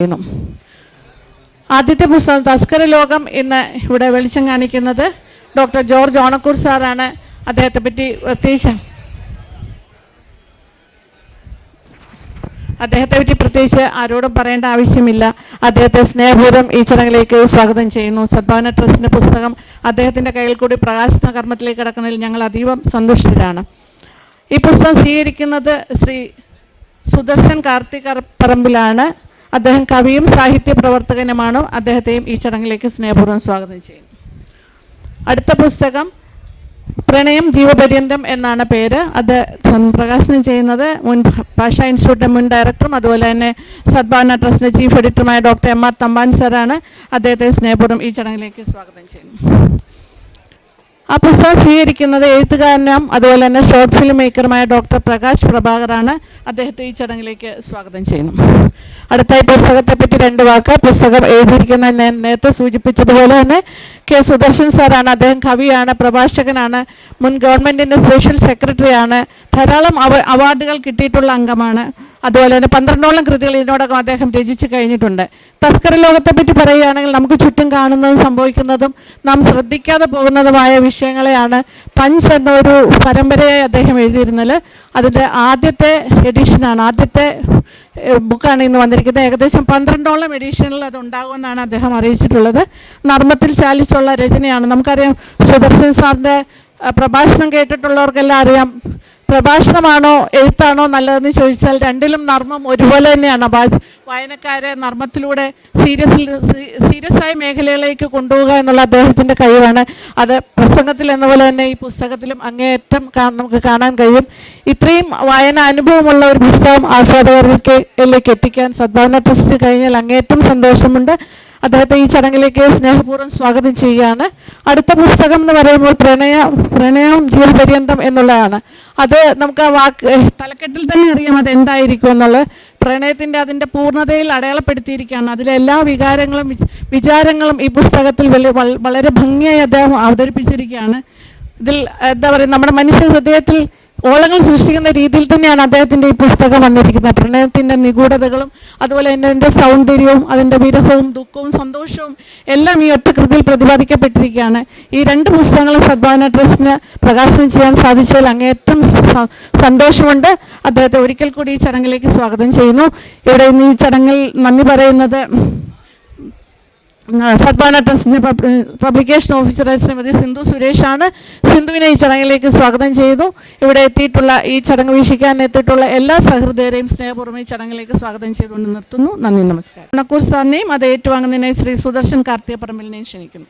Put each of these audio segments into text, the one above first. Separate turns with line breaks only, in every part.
ചെയ്യുന്നു ആദ്യത്തെ പുസ്തകം തസ്കര ലോകം ഇന്ന് ഇവിടെ വെളിച്ചം കാണിക്കുന്നത് ഡോക്ടർ ജോർജ് ഓണക്കൂർ സാറാണ്. അദ്ദേഹത്തെ പറ്റി പ്രത്യേകിച്ച് അദ്ദേഹത്തെ പറ്റി പ്രത്യേകിച്ച് ആരോടും പറയേണ്ട ആവശ്യമില്ല. അദ്ദേഹത്തെ സ്നേഹപൂർവം ഈ ചടങ്ങിലേക്ക് സ്വാഗതം ചെയ്യുന്നു. സദ്ഭാവന ട്രസ്റ്റിന്റെ പുസ്തകം അദ്ദേഹത്തിന്റെ കയ്യിൽ കൂടി പ്രകാശന കർമ്മത്തിലേക്ക് കടക്കുന്നതിൽ ഞങ്ങൾ അതീവം സന്തുഷ്ടരാണ്. ഈ പുസ്തകം സ്വീകരിക്കുന്നത് ശ്രീ സുദർശൻ കാർത്തിക് പറമ്പിലാണ്. അദ്ദേഹം കവിയും സാഹിത്യ പ്രവർത്തകനുമാണ്. അദ്ദേഹത്തെയും ഈ ചടങ്ങിലേക്ക് സ്നേഹപൂർവം സ്വാഗതം ചെയ്യുന്നു. അടുത്ത പുസ്തകം പ്രണയം ജീവപര്യന്തം എന്നാണ് പേര്. അത് പ്രകാശനം ചെയ്യുന്നത് മുൻ ഭാഷാ ഇൻസ്റ്റിറ്റ്യൂട്ടിന്റെ മുൻ ഡയറക്ടറും അതുപോലെ തന്നെ സദ്ഭാവന ട്രസ്റ്റിന്റെ ചീഫ് എഡിറ്ററുമായ ഡോക്ടർ എം ആർ തമ്പാൻ സാറാണ്. അദ്ദേഹത്തെ സ്നേഹപൂർവം ഈ ചടങ്ങിലേക്ക് സ്വാഗതം ചെയ്യുന്നു. ആ പുസ്തകം സ്വീകരിക്കുന്നത് എഴുത്തുകാരനും അതുപോലെ തന്നെ ഷോർട്ട് ഫിലിം മേക്കറുമായ ഡോക്ടർ പ്രകാശ് പ്രഭാകറാണ് അദ്ദേഹത്തെ ഈ ചടങ്ങിലേക്ക് സ്വാഗതം ചെയ്യുന്നു. അടുത്തായി പുസ്തകത്തെ പറ്റി രണ്ട് വാക്ക്. പുസ്തകം എഴുതിയിരിക്കുന്ന നേരത്തെ സൂചിപ്പിച്ചതുപോലെ തന്നെ കെ സുദർശൻ സാറാണ്. അദ്ദേഹം കവിയാണ് പ്രഭാഷകനാണ് മുൻ ഗവൺമെന്റിന്റെ സ്പെഷ്യൽ സെക്രട്ടറിയാണ്. ധാരാളം അവ അവാർഡുകൾ കിട്ടിയിട്ടുള്ള അംഗമാണ്. അതുപോലെ തന്നെ പന്ത്രണ്ടോളം കൃതികൾ ഇതിനോടകം അദ്ദേഹം രചിച്ചു കഴിഞ്ഞിട്ടുണ്ട്. തസ്കര ലോകത്തെ പറ്റി പറയുകയാണെങ്കിൽ നമുക്ക് ചുറ്റും കാണുന്നതും സംഭവിക്കുന്നതും നാം ശ്രദ്ധിക്കാതെ പോകുന്നതുമായ വിഷയങ്ങളെയാണ് പഞ്ച് എന്നൊരു പരമ്പരയായി അദ്ദേഹം എഴുതിയിരുന്നത്. അതിന്റെ ആദ്യത്തെ എഡിഷനാണ് ആദ്യത്തെ ബുക്കാണ് ഇന്ന് വന്നിരിക്കുന്നത്. ഏകദേശം പന്ത്രണ്ടോളം എഡിഷനിൽ അത് ഉണ്ടാകുമെന്നാണ് അദ്ദേഹം അറിയിച്ചിട്ടുള്ളത്. നർമ്മത്തിൽ ചാലിച്ചുള്ള രചനയാണ്. നമുക്കറിയാം സുദർശൻ സാറിന്റെ പ്രഭാഷണം കേട്ടിട്ടുള്ളവർക്കെല്ലാം അറിയാം. പ്രഭാഷണമാണോ എഴുത്താണോ നല്ലതെന്ന് ചോദിച്ചാൽ രണ്ടിലും നർമ്മം ഒരുപോലെ തന്നെയാണ്. ബാജ് വായനക്കാരെ നർമ്മത്തിലൂടെ സീരിയസ് ആയ മേഖലകളിലേക്ക് കൊണ്ടുപോകുക എന്നുള്ള അദ്ദേഹത്തിന്റെ കഴിവാണ്. അത് പ്രസംഗത്തിൽ എന്ന പോലെ തന്നെ ഈ പുസ്തകത്തിലും അങ്ങേയറ്റം നമുക്ക് കാണാൻ കഴിയും. ഇത്രയും വായന അനുഭവമുള്ള ഒരു പുസ്തകം ആസ്വാദകർക്ക് ലേക്ക് എത്തിക്കാൻ സദ്ഭാവന ട്രസ്റ്റ് കഴിഞ്ഞാൽ അങ്ങേയറ്റം സന്തോഷമുണ്ട്. അദ്ദേഹത്തെ ഈ ചടങ്ങിലേക്ക് സ്നേഹപൂർവം സ്വാഗതം ചെയ്യുകയാണ്. അടുത്ത പുസ്തകം എന്ന് പറയുമ്പോൾ പ്രണയ പ്രണയം ജീവപര്യന്തം എന്നുള്ളതാണ്. അത് നമുക്ക് ആ വാക്ക് തലക്കെട്ടിൽ തന്നെ അറിയാം അത് എന്തായിരിക്കും എന്നുള്ളത്. പ്രണയത്തിന്റെ അതിന്റെ പൂർണതയിൽ അടയാളപ്പെടുത്തിയിരിക്കുകയാണ്. അതിലെ എല്ലാ വികാരങ്ങളും വിചാരങ്ങളും ഈ പുസ്തകത്തിൽ വളരെ ഭംഗിയായി അദ്ദേഹം അവതരിപ്പിച്ചിരിക്കുകയാണ്. ഇതിൽ എന്താ പറയുക നമ്മുടെ മനുഷ്യ ഹൃദയത്തിൽ ഓളങ്ങൾ സൃഷ്ടിക്കുന്ന രീതിയിൽ തന്നെയാണ് അദ്ദേഹത്തിന്റെ ഈ പുസ്തകം വന്നിരിക്കുന്നത്. പ്രണയത്തിന്റെ നിഗൂഢതകളും അതുപോലെ തന്നെ എന്റെ സൗന്ദര്യവും അതിന്റെ വിരഹവും ദുഃഖവും സന്തോഷവും എല്ലാം ഈ ഒറ്റ കൃതിയിൽ പ്രതിപാദിക്കപ്പെട്ടിരിക്കുകയാണ്. ഈ രണ്ട് പുസ്തകങ്ങളും സദ്ഭാവന ട്രസ്റ്റിന് പ്രകാശനം ചെയ്യാൻ സാധിച്ചതിൽ അങ്ങേയറ്റം സന്തോഷമുണ്ട്. അദ്ദേഹത്തെ ഒരിക്കൽ കൂടി ഈ ചടങ്ങിലേക്ക് സ്വാഗതം ചെയ്യുന്നു. ഇവിടെ ഇന്ന് ഈ ചടങ്ങിൽ നന്ദി പറയുന്നത് സദ്ഭാവന ട്രസ്റ്റിന്റെ പബ്ലിക്കേഷൻ ഓഫീസറായ ശ്രീമതി സിന്ധു സുരേഷാണ് സിന്ധുവിനെ ഈ ചടങ്ങിലേക്ക് സ്വാഗതം ചെയ്തു. ഇവിടെ എത്തിയിട്ടുള്ള ഈ ചടങ്ങ് വീക്ഷിക്കാൻ എത്തിയിട്ടുള്ള എല്ലാ സഹൃദയരെയും സ്നേഹപൂർവം ഈ ചടങ്ങിലേക്ക് സ്വാഗതം ചെയ്തുകൊണ്ട് നിർത്തുന്നു. നന്ദി നമസ്കാരം. മണക്കൂർ സാറിനെയും അത് ഏറ്റുവാങ്ങുന്നതിനായി ശ്രീ സുദർശൻ കാർത്തികപ്പറമ്പിലിനെയും ക്ഷണിക്കുന്നു.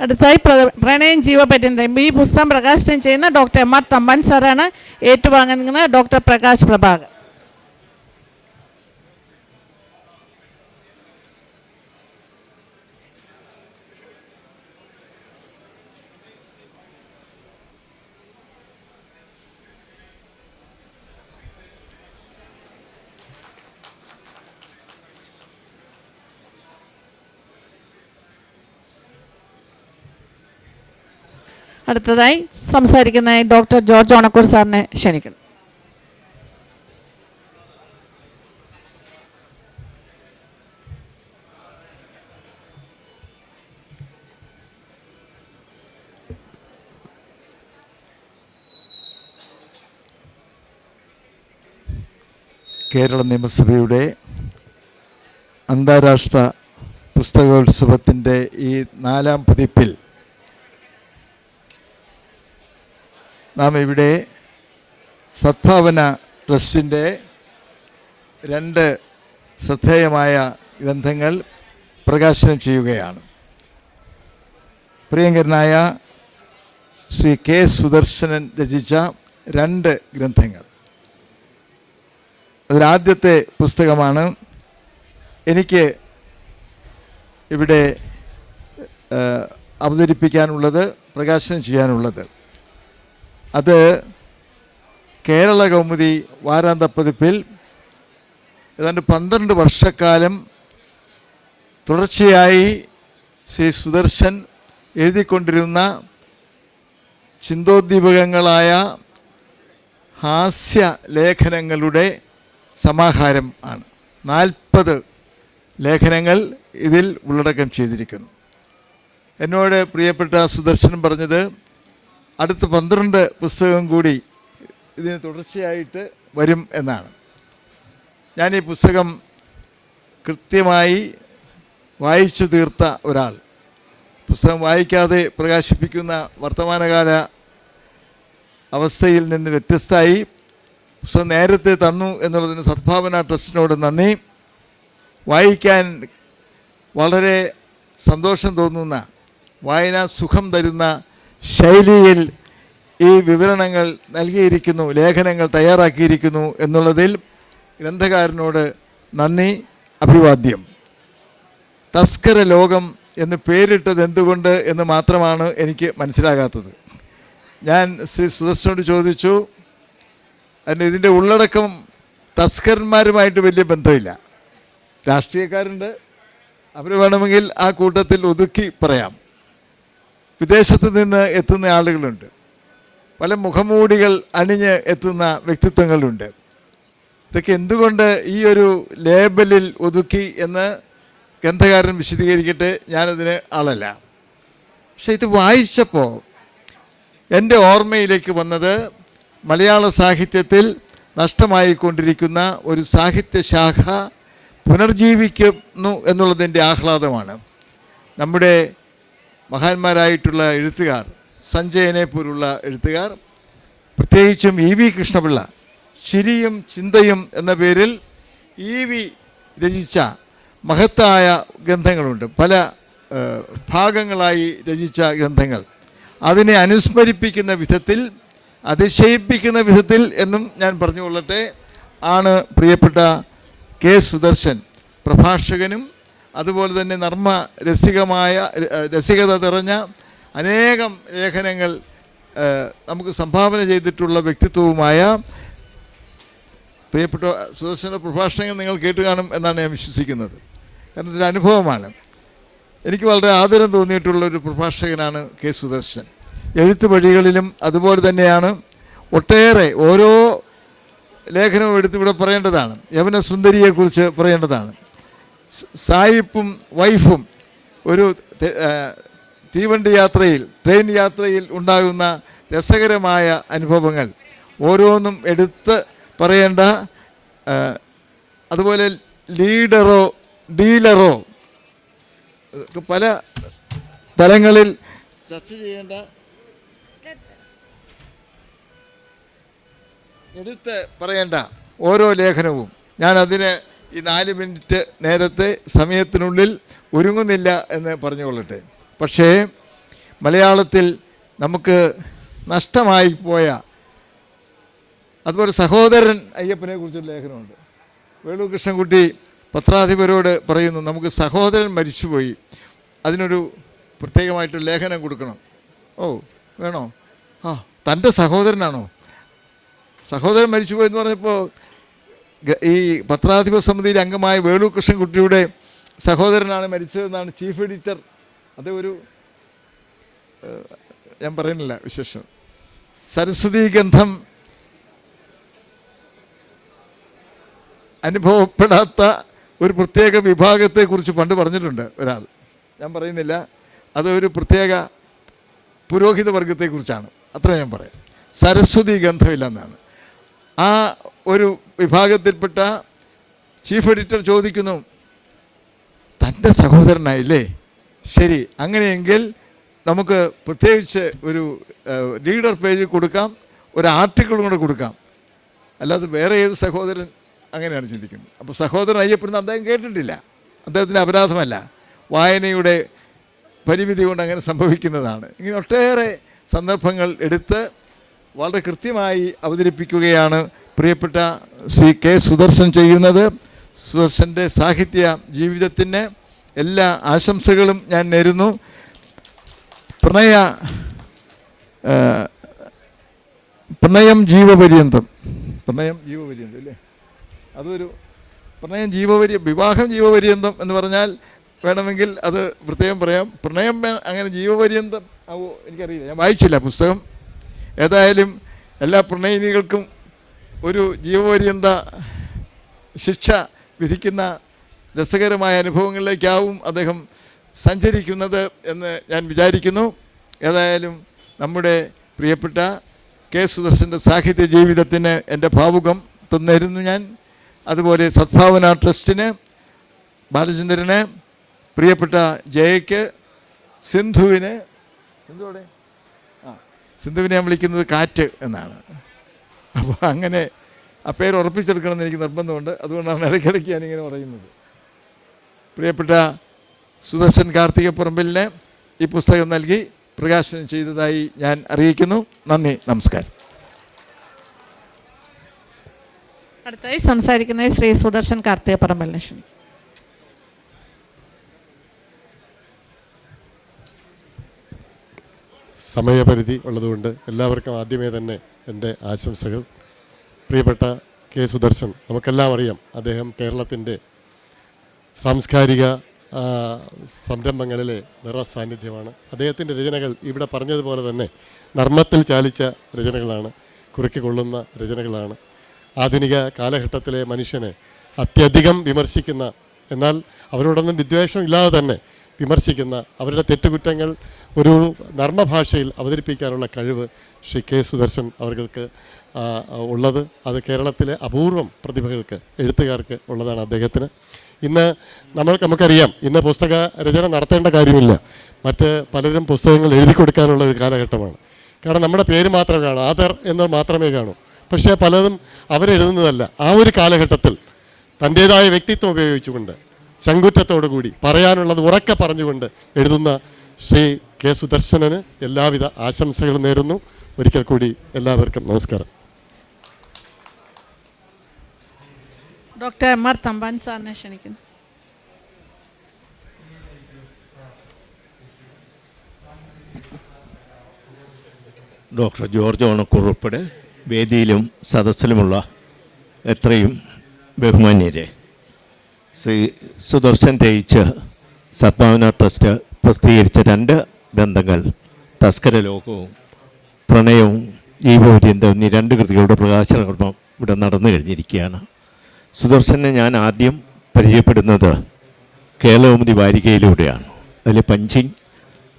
അടുത്തായി പ്ര- പ്രണയം ജീവപര്യന്തം. ഈ പുസ്തകം പ്രകാശനം ചെയ്യുന്ന ഡോക്ടർ എം ആർ തമ്മൻ സാറാണ് ഏറ്റുവാങ്ങുന്നത്. ഡോക്ടർ പ്രകാശ് പ്രഭാകർ. അടുത്തതായി സംസാരിക്കുന്നതായി ഡോക്ടർ ജോർജ് ഓണക്കൂർ സാറിനെ ക്ഷണിക്കുന്നു.
കേരള നിയമസഭയുടെ അന്താരാഷ്ട്ര പുസ്തകോത്സവത്തിന്റെ ഈ നാലാം പതിപ്പിൽ നാം ഇവിടെ സദ്ഭാവന ട്രസ്റ്റിന്റെ രണ്ട് ശ്രദ്ധേയമായ ഗ്രന്ഥങ്ങൾ പ്രകാശനം ചെയ്യുകയാണ്. പ്രിയങ്കരനായ ശ്രീ കെ സുദർശനൻ രചിച്ച രണ്ട് ഗ്രന്ഥങ്ങൾ. അതിലാദ്യത്തെ പുസ്തകമാണ് എനിക്ക് ഇവിടെ അവതരിപ്പിക്കാനുള്ളത് പ്രകാശനം ചെയ്യാനുള്ളത്. അത് കേരള കൗമുദി വാരാന്ത പതിപ്പിൽ ഏതാണ്ട് പന്ത്രണ്ട് വർഷക്കാലം തുടർച്ചയായി ശ്രീ സുദർശൻ എഴുതിക്കൊണ്ടിരുന്ന ചിന്തോദ്ദീപകങ്ങളായ ഹാസ്യ ലേഖനങ്ങളുടെ സമാഹാരം ആണ്. നാൽപ്പത് ലേഖനങ്ങൾ ഇതിൽ ഉള്ളടക്കം ചെയ്തിരിക്കുന്നു. എന്നോട് പ്രിയപ്പെട്ട സുദർശൻ പറഞ്ഞത് അടുത്ത പന്ത്രണ്ട് പുസ്തകം കൂടി ഇതിന് തുടർച്ചയായിട്ട് വരും എന്നാണ്. ഞാൻ ഈ പുസ്തകം കൃത്യമായി വായിച്ചു തീർത്ത ഒരാൾ. പുസ്തകം വായിക്കാതെ പ്രകാശിപ്പിക്കുന്ന വർത്തമാനകാല അവസ്ഥയിൽ നിന്ന് വ്യത്യസ്തമായി പുസ്തകം നേരത്തെ തന്നു എന്നുള്ളതിന് സദ്ഭാവന ട്രസ്റ്റിനോട് നന്ദി. വായിക്കാൻ വളരെ സന്തോഷം തോന്നുന്ന വായന സുഖം തരുന്ന ശൈലിയിൽ ഈ വിവരണങ്ങൾ നൽകിയിരിക്കുന്നു ലേഖനങ്ങൾ തയ്യാറാക്കിയിരിക്കുന്നു എന്നുള്ളതിൽ ഗ്രന്ഥകാരനോട് നന്ദി അഭിവാദ്യം. തസ്കര ലോകം എന്ന് പേരിട്ടത് എന്തുകൊണ്ട് എന്ന് മാത്രമാണ് എനിക്ക് മനസ്സിലാകാത്തത്. ഞാൻ ശ്രീ സുദർശനോട് ചോദിച്ചു അതിന് ഇതിന്റെ ഉള്ളടക്കം തസ്കരന്മാരുമായിട്ട് വലിയ ബന്ധമില്ല. രാഷ്ട്രീയക്കാരുണ്ട്. അവർ വേണമെങ്കിൽ ആ കൂട്ടത്തിൽ ഒതുക്കി പറയാം. വിദേശത്ത് നിന്ന് എത്തുന്ന ആളുകളുണ്ട്. പല മുഖമൂടികൾ അണിഞ്ഞ് എത്തുന്ന വ്യക്തിത്വങ്ങളുണ്ട്. ഇതൊക്കെ എന്തുകൊണ്ട് ഈ ഒരു ലേബലിൽ ഒതുക്കി എന്ന് ഗ്രന്ഥകാരൻ വിശദീകരിക്കട്ടെ ഞാനതിന് ആളല്ല. പക്ഷെ ഇത് വായിച്ചപ്പോൾ എന്റെ ഓർമ്മയിലേക്ക് വന്നത് മലയാള സാഹിത്യത്തിൽ നഷ്ടമായിക്കൊണ്ടിരിക്കുന്ന ഒരു സാഹിത്യശാഖ പുനർജീവിക്കുന്നു എന്നുള്ളതിന്റെ ആഹ്ലാദമാണ്. നമ്മുടെ മഹാന്മാരായിട്ടുള്ള എഴുത്തുകാർ സഞ്ജയനെ പോലുള്ള എഴുത്തുകാർ പ്രത്യേകിച്ചും ഇ വി കൃഷ്ണപിള്ള ശിരിയും ചിന്തയും എന്ന പേരിൽ ഇ വി രചിച്ച മഹത്തായ ഗ്രന്ഥങ്ങളുണ്ട്. പല ഭാഗങ്ങളായി രചിച്ച ഗ്രന്ഥങ്ങൾ. അതിനെ അനുസ്മരിപ്പിക്കുന്ന വിധത്തിൽ അതിശയിപ്പിക്കുന്ന വിധത്തിൽ എന്നും ഞാൻ പറഞ്ഞുകൊള്ളട്ടെ ആണ് പ്രിയപ്പെട്ട കെ സുദർശൻ പ്രഭാഷകനും അതുപോലെ തന്നെ നർമ്മ രസികമായ രസികത നിറഞ്ഞ അനേകം ലേഖനങ്ങൾ നമുക്ക് സംഭാവന ചെയ്തിട്ടുള്ള വ്യക്തിത്വവുമായ പ്രിയപ്പെട്ട സുദർശന പ്രഭാഷണങ്ങൾ നിങ്ങൾ കേട്ട് കാണും എന്നാണ് ഞാൻ വിശ്വസിക്കുന്നത്. കാരണം ഇതൊരു അനുഭവമാണ്. എനിക്ക് വളരെ ആദരം തോന്നിയിട്ടുള്ള ഒരു പ്രഭാഷകനാണ് കെ സുദർശൻ. എഴുത്ത് വഴികളിലും അതുപോലെ തന്നെയാണ് ഒട്ടേറെ ഓരോ ലേഖനവും എടുത്ത് ഇവിടെ പറയേണ്ടതാണ്. യവന സുന്ദരിയെക്കുറിച്ച് പറയേണ്ടതാണ്. സായിപ്പും വൈഫും ഒരു തീവണ്ടി യാത്രയിൽ ട്രെയിൻ യാത്രയിൽ ഉണ്ടാകുന്ന രസകരമായ അനുഭവങ്ങൾ. ഓരോന്നും എടുത്ത് പറയേണ്ട അതുപോലെ ലീഡറോ ഡീലറോ പല തലങ്ങളിൽ ചർച്ച ചെയ്യേണ്ട എടുത്ത് പറയേണ്ട ഓരോ ലേഖനവും. ഞാൻ അതിന് ഈ നാല് മിനിറ്റ് നേരത്തെ സമയത്തിനുള്ളിൽ ഒരുങ്ങുന്നില്ല എന്ന് പറഞ്ഞുകൊള്ളട്ടെ. പക്ഷേ മലയാളത്തിൽ നമുക്ക് നഷ്ടമായി പോയ അതുപോലെ സഹോദരൻ അയ്യപ്പനെ കുറിച്ചൊരു ലേഖനമുണ്ട്. വേളു കൃഷ്ണൻകുട്ടി പത്രാധിപരോട് പറയുന്നു നമുക്ക് സഹോദരൻ മരിച്ചുപോയി. അതിനൊരു പ്രത്യേകമായിട്ട് ലേഖനം കൊടുക്കണം. ഓ വേണോ? ആ തന്റെ സഹോദരനാണോ? സഹോദരൻ മരിച്ചുപോയി എന്ന് പറഞ്ഞപ്പോൾ ഈ പത്രാധിപ സമിതിയിലെ അംഗമായ വേളു കൃഷ്ണൻകുട്ടിയുടെ സഹോദരനാണ് മരിച്ചതെന്നാണ് ചീഫ് എഡിറ്റർ അത് ഒരു ഞാൻ പറയുന്നില്ല വിശേഷം. സരസ്വതി ഗന്ധം അനുഭവപ്പെടാത്ത ഒരു പ്രത്യേക വിഭാഗത്തെക്കുറിച്ച് പണ്ട് പറഞ്ഞിട്ടുണ്ട് ഒരാൾ. ഞാൻ പറയുന്നില്ല. അത് ഒരു പ്രത്യേക പുരോഹിത വർഗത്തെക്കുറിച്ചാണ് അത്ര ഞാൻ പറയാം. സരസ്വതി ഗന്ധമില്ലെന്നാണ്. ആ ഒരു വിഭാഗത്തിൽപ്പെട്ട ചീഫ് എഡിറ്റർ ചോദിക്കുന്നു തന്റെ സഹോദരനായില്ലേ? ശരി അങ്ങനെയെങ്കിൽ നമുക്ക് പ്രത്യേകിച്ച് ഒരു ലീഡർ പേജ് കൊടുക്കാം ഒരു ആർട്ടിക്കിളും കൂടെ കൊടുക്കാം. അല്ലാതെ വേറെ ഏത് സഹോദരൻ അങ്ങനെയാണ് ചിന്തിക്കുന്നത്. അപ്പോൾ സഹോദരൻ അയ്യപ്പെടുന്ന അദ്ദേഹം കേട്ടിട്ടില്ല. അദ്ദേഹത്തിന്റെ അപരാധമല്ല. വായനയുടെ പരിമിതി കൊണ്ട് അങ്ങനെ സംഭവിക്കുന്നതാണ്. ഇങ്ങനെ ഒട്ടേറെ സന്ദർഭങ്ങൾ എടുത്ത് വളരെ കൃത്യമായി അവതരിപ്പിക്കുകയാണ് പ്രിയപ്പെട്ട ശ്രീ കെ സുദർശൻ ചെയ്യുന്നത് സുദർശന്റെ സാഹിത്യ ജീവിതത്തിന് എല്ലാ ആശംസകളും ഞാൻ നേരുന്നു. പ്രണയ പ്രണയം ജീവപര്യന്തം. പ്രണയം ജീവപര്യന്തം അല്ലേ? അതൊരു പ്രണയം ജീവപര്യ വിവാഹം ജീവപര്യന്തം എന്ന് പറഞ്ഞാൽ വേണമെങ്കിൽ അത് പ്രത്യേകം പറയാം. പ്രണയം അങ്ങനെ ജീവപര്യന്തം ആവോ എനിക്കറിയില്ല. ഞാൻ വായിച്ചില്ല പുസ്തകം. ഏതായാലും എല്ലാ പ്രണയിനികൾക്കും ഒരു ജീവപര്യന്ത ശിക്ഷ വിധിക്കുന്ന രസകരമായ അനുഭവങ്ങളിലേക്കാവും അദ്ദേഹം സഞ്ചരിക്കുന്നത് എന്ന് ഞാൻ വിചാരിക്കുന്നു. ഏതായാലും നമ്മുടെ പ്രിയപ്പെട്ട കെ സുദർശന്റെ സാഹിത്യ ജീവിതത്തിന് എന്റെ ഭാവുകം തന്നിരുന്നു ഞാൻ. അതുപോലെ സദ്ഭാവന ട്രസ്റ്റിന് ബാലചന്ദ്രന് പ്രിയപ്പെട്ട ജയയ്ക്ക് സിന്ധുവിന് സിന്ധുവിടെ ആ സിന്ധുവിനെ ഞാൻ വിളിക്കുന്നത് കാറ്റ് എന്നാണ്. അപ്പോൾ അങ്ങനെ ആ പേര് ഉറപ്പിച്ചെടുക്കണമെന്ന് എനിക്ക് നിർബന്ധമുണ്ട്. അതുകൊണ്ടാണ് ഇടയ്ക്കിടയ്ക്ക് ഞാനിങ്ങനെ പറയുന്നത്. പ്രിയപ്പെട്ട സുദർശൻ കാർത്തിക പറമ്പിലിന് ഈ പുസ്തകം നൽകി പ്രകാശനം ചെയ്തതായി ഞാൻ അറിയിക്കുന്നു. നന്ദി നമസ്കാരം.
അടുത്തായി സംസാരിക്കുന്നത് ശ്രീ സുദർശൻ കാർത്തിക പറമ്പലിനെ
സമയപരിധി ഉള്ളതുകൊണ്ട് എല്ലാവർക്കും ആദ്യമേ തന്നെ എന്റെ ആശംസകൾ. പ്രിയപ്പെട്ട കെ സുദർശൻ നമുക്കെല്ലാം അറിയാം അദ്ദേഹം കേരളത്തിന്റെ സാംസ്കാരിക സംരംഭങ്ങളിലെ നിറ സാന്നിധ്യമാണ്. അദ്ദേഹത്തിന്റെ രചനകൾ ഇവിടെ പറഞ്ഞതുപോലെ തന്നെ നർമ്മത്തിൽ ചാലിച്ച രചനകളാണ് കുറുക്കിക്കൊള്ളുന്ന രചനകളാണ്. ആധുനിക കാലഘട്ടത്തിലെ മനുഷ്യനെ അത്യധികം വിമർശിക്കുന്ന എന്നാൽ അവരോടൊന്നും വിദ്വേഷം ഇല്ലാതെ തന്നെ വിമർശിക്കുന്ന അവരുടെ തെറ്റുകുറ്റങ്ങൾ ഒരു നർമ്മഭാഷയിൽ അവതരിപ്പിക്കാനുള്ള കഴിവ് ശ്രീ കെ സുദർശൻ അവർക്ക് ഉള്ളത്. അത് കേരളത്തിലെ അപൂർവം പ്രതിഭകൾക്ക് എഴുത്തുകാർക്ക് ഉള്ളതാണ് അദ്ദേഹത്തിന്. ഇന്ന് നമ്മൾ നമുക്കറിയാം ഇന്ന് പുസ്തക രചന നടത്തേണ്ട കാര്യമില്ല. മറ്റ് പലരും പുസ്തകങ്ങൾ എഴുതി കൊടുക്കാനുള്ള ഒരു കാലഘട്ടമാണ്. കാരണം നമ്മുടെ പേര് മാത്രമേ കാണൂ ആദർ എന്ന് മാത്രമേ കാണൂ. പക്ഷേ പലതും അവരെഴുതുന്നതല്ല. ആ ഒരു കാലഘട്ടത്തിൽ തന്റേതായ വ്യക്തിത്വം ഉപയോഗിച്ചുകൊണ്ട് ചങ്കുറ്റത്തോടു കൂടി പറയാനുള്ളത് ഉറക്കെ പറഞ്ഞുകൊണ്ട് എഴുതുന്ന ശ്രീ കെ സുദർശനന് എല്ലാവിധ ആശംസകളും നേരുന്നു. ഒരിക്കൽ കൂടി എല്ലാവർക്കും നമസ്കാരം.
ഡോക്ടർ എം ആർ തമ്പാൻ സാറിനെ ക്ഷണിക്കുന്നു.
ഡോക്ടർ ജോർജ് ഓണക്കൂർ ഉൾപ്പെടെ വേദിയിലും സദസ്സിലുമുള്ള എത്രയും ബഹുമാന്യരെ ശ്രീ സുദർശൻ തേയിച്ച് സദ്ഭാവന ട്രസ്റ്റ് പ്രസിദ്ധീകരിച്ച രണ്ട് ഗ്രന്ഥങ്ങൾ തസ്കര ലോകവും പ്രണയവും ജീവപര്യന്തം എന്നീ രണ്ട് കൃതികളുടെ പ്രകാശന കർമ്മം ഇവിടെ നടന്നു കഴിഞ്ഞിരിക്കുകയാണ്. സുദർശനെ ഞാൻ ആദ്യം പരിചയപ്പെടുന്നത് കേരളകൗമുദി വാരികയിലൂടെയാണ് അതിൽ പഞ്ചിങ്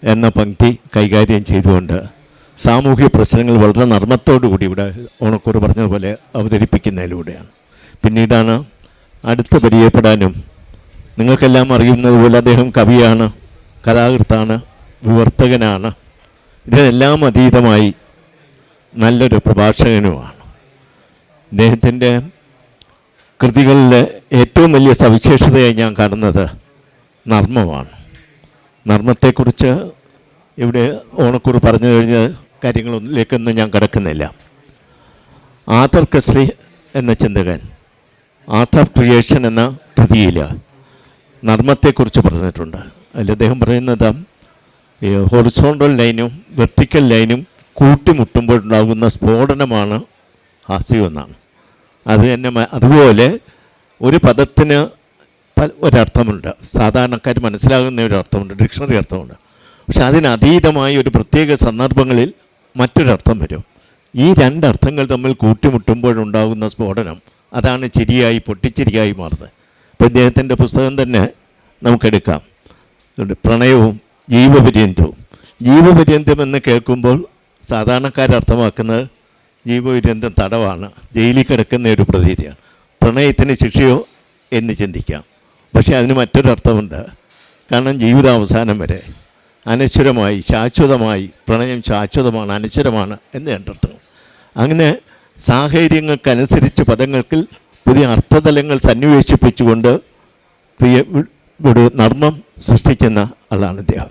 എന്ന പങ്ക്തി കൈകാര്യം ചെയ്തുകൊണ്ട് സാമൂഹിക പ്രശ്നങ്ങൾ വളരെ നർമ്മത്തോടുകൂടി ഇവിടെ ഓണക്കൂർ പറഞ്ഞതുപോലെ അവതരിപ്പിക്കുന്നതിലൂടെയാണ്. പിന്നീടാണ് അടുത്ത് പരിചയപ്പെടാനും നിങ്ങൾക്കെല്ലാം അറിയുന്നത് പോലെ അദ്ദേഹം കവിയാണ് കഥാകൃത്താണ് വിവർത്തകനാണ്. ഇതിനെല്ലാം അതീതമായി നല്ലൊരു പ്രഭാഷകനുമാണ്. അദ്ദേഹത്തിന്റെ കൃതികളിലെ ഏറ്റവും വലിയ സവിശേഷതയായി ഞാൻ കാണുന്നത് നർമ്മമാണ്. നർമ്മത്തെക്കുറിച്ച് ഇവിടെ ഓണക്കൂർ പറഞ്ഞു കഴിഞ്ഞ കാര്യങ്ങളിലേക്കൊന്നും ഞാൻ കിടക്കുന്നില്ല. ആഥർ കസ്രി എന്ന ചിന്തകൻ ആർട്ട് ഓഫ് ക്രിയേഷൻ എന്ന കൃതിയിൽ നർമ്മത്തെക്കുറിച്ച് പറഞ്ഞിട്ടുണ്ട്. അതിൽ അദ്ദേഹം പറയുന്നത് ഹോറിസോണ്ടൽ ലൈനും വെർട്ടിക്കൽ ലൈനും കൂട്ടിമുട്ടുമ്പോൾ ഉണ്ടാകുന്ന സ്ഫോടനമാണ് ഹാസ്യമെന്നാണ് അത് തന്നെ അതുപോലെ ഒരു പദത്തിന് ഒരർത്ഥമുണ്ട്. സാധാരണക്കാർ മനസ്സിലാകുന്ന ഒരു അർത്ഥമുണ്ട് ഡിക്ഷണറി അർത്ഥമുണ്ട്. പക്ഷെ അതിനതീതമായ ഒരു പ്രത്യേക സന്ദർഭങ്ങളിൽ മറ്റൊരർത്ഥം വരും. ഈ രണ്ടർത്ഥങ്ങൾ തമ്മിൽ കൂട്ടിമുട്ടുമ്പോഴുണ്ടാകുന്ന സ്ഫോടനം അതാണ് ചിരിയായി പൊട്ടിച്ചിരിയായി മാറുന്നത്. അപ്പോൾ ഇദ്ദേഹത്തിന്റെ പുസ്തകം തന്നെ നമുക്കെടുക്കാം. പ്രണയവും ജീവപര്യന്തവും. ജീവപര്യന്തം എന്ന് കേൾക്കുമ്പോൾ സാധാരണക്കാർ അർത്ഥമാക്കുന്നത് ജീവപര്യന്തം തടവാണ് ജയിലിൽ കിടക്കുന്ന ഒരു പ്രതീതിയാണ്. പ്രണയത്തിന് ശിക്ഷയോ എന്ന് ചിന്തിക്കാം. പക്ഷേ അതിന് മറ്റൊരർത്ഥമുണ്ട് കാരണം ജീവിതാവസാനം വരെ അനശ്വരമായി ശാശ്വതമായി പ്രണയം ശാശ്വതമാണ് അനശ്വരമാണ് എന്ന് രണ്ടർത്ഥം അങ്ങനെ സാഹചര്യങ്ങൾക്കനുസരിച്ച് പദങ്ങൾക്ക് പുതിയ അർത്ഥതലങ്ങൾ സന്നിവേശിപ്പിച്ചുകൊണ്ട് ഒരു നർമ്മം സൃഷ്ടിക്കുന്ന ആളാണ് ഇദ്ദേഹം.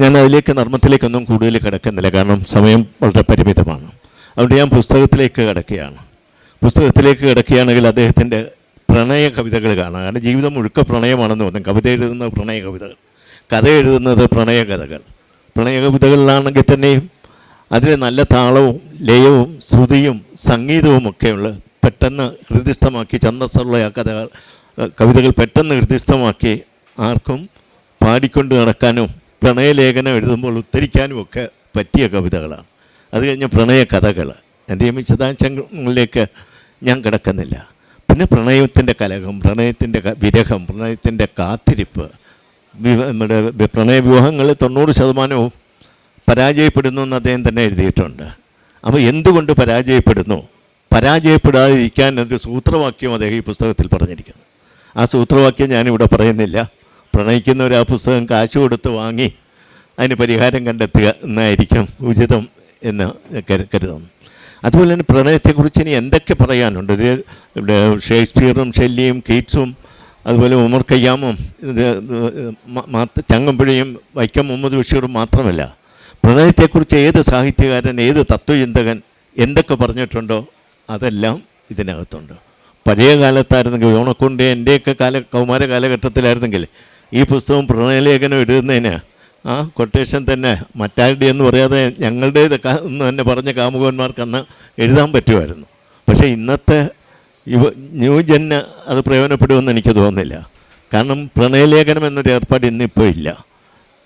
ഞാൻ അതിലേക്ക് നർമ്മത്തിലേക്കൊന്നും കൂടുതൽ കിടക്കുന്നില്ല. കാരണം സമയം വളരെ പരിമിതമാണ്. അതുകൊണ്ട് ഞാൻ പുസ്തകത്തിലേക്ക് കിടക്കുകയാണ്. പുസ്തകത്തിലേക്ക് കിടക്കുകയാണെങ്കിൽ അദ്ദേഹത്തിന്റെ പ്രണയ കവിതകൾ കാണാം. കാരണം ജീവിതം മുഴുക്ക പ്രണയമാണെന്ന് തോന്നും. കവിത എഴുതുന്നത് പ്രണയ കവിതകൾ. കഥ എഴുതുന്നത് പ്രണയ കഥകൾ. പ്രണയ കവിതകളിലാണെങ്കിൽ തന്നെയും അതിൽ നല്ല താളവും ലയവും ശ്രുതിയും സംഗീതവും ഒക്കെയുള്ള പെട്ടെന്ന് ഹൃദ്യസ്ഥമാക്കി ഛന്ദസ്സുള്ള ആ കഥകൾ കവിതകൾ പെട്ടെന്ന് ഹൃദ്യസ്ഥമാക്കി ആർക്കും പാടിക്കൊണ്ട് നടക്കാനും പ്രണയലേഖനം എഴുതുമ്പോൾ ഉത്തരിക്കാനും ഒക്കെ പറ്റിയ കവിതകളാണ്. അത് കഴിഞ്ഞ് പ്രണയ കഥകൾ. എന്റെ വിശദാംശങ്ങളിലേക്ക് ഞാൻ കിടക്കുന്നില്ല. പിന്നെ പ്രണയത്തിന്റെ കലകം പ്രണയത്തിന്റെ വിരഹം പ്രണയത്തിന്റെ കാത്തിരിപ്പ് നമ്മുടെ പ്രണയ വിവാഹങ്ങളിൽ തൊണ്ണൂറ് ശതമാനവും പരാജയപ്പെടുന്നു എന്ന് അദ്ദേഹം തന്നെ എഴുതിയിട്ടുണ്ട്. അപ്പോൾ എന്തുകൊണ്ട് പരാജയപ്പെടുന്നു? പരാജയപ്പെടാതിരിക്കാൻ എന്നൊരു സൂത്രവാക്യം അദ്ദേഹം ഈ പുസ്തകത്തിൽ പറഞ്ഞിരിക്കുന്നു. ആ സൂത്രവാക്യം ഞാനിവിടെ പറയുന്നില്ല. പ്രണയിക്കുന്നവർ ആ പുസ്തകം കാശ് കൊടുത്ത് വാങ്ങി അതിന് പരിഹാരം കണ്ടെത്തുക എന്നായിരിക്കും ഉചിതം എന്ന് കരുതുന്നു. അതുപോലെ തന്നെ പ്രണയത്തെക്കുറിച്ച് ഇനി എന്തൊക്കെ പറയാനുണ്ട്? ഇത് ഷേക്സ്പിയറും ഷെല്ലിയും കീറ്റ്സും അതുപോലെ ഉമർ കയ്യാമും ചങ്ങമ്പുഴയും വൈക്കം മുഹമ്മദ് ബഷീറും മാത്രമല്ല. പ്രണയത്തെക്കുറിച്ച് ഏത് സാഹിത്യകാരൻ ഏത് തത്വചിന്തകൻ എന്തൊക്കെ പറഞ്ഞിട്ടുണ്ടോ അതെല്ലാം ഇതിനകത്തുണ്ട്. പഴയ കാലത്തായിരുന്നെങ്കിൽ ഓണക്കൊണ്ടേ എന്റെയൊക്കെ കാല കൗമാര കാലഘട്ടത്തിലായിരുന്നെങ്കിൽ ഈ പുസ്തകം പ്രണയലേഖനം എഴുതുന്നതിന് ആ കൊട്ടേഷൻ തന്നെ മറ്റാരുടെ എന്ന് പറയാതെ ഞങ്ങളുടേത് എന്ന് തന്നെ പറഞ്ഞ കാമുകന്മാർക്ക് അന്ന് എഴുതാൻ പറ്റുമായിരുന്നു. പക്ഷേ ഇന്നത്തെ യുവ ന്യൂ ജന് അത് പ്രയോജനപ്പെടുമെന്ന് എനിക്ക് തോന്നുന്നില്ല. കാരണം പ്രണയലേഖനം എന്നൊരു ഏർപ്പാട് ഇന്നിപ്പോൾ ഇല്ല.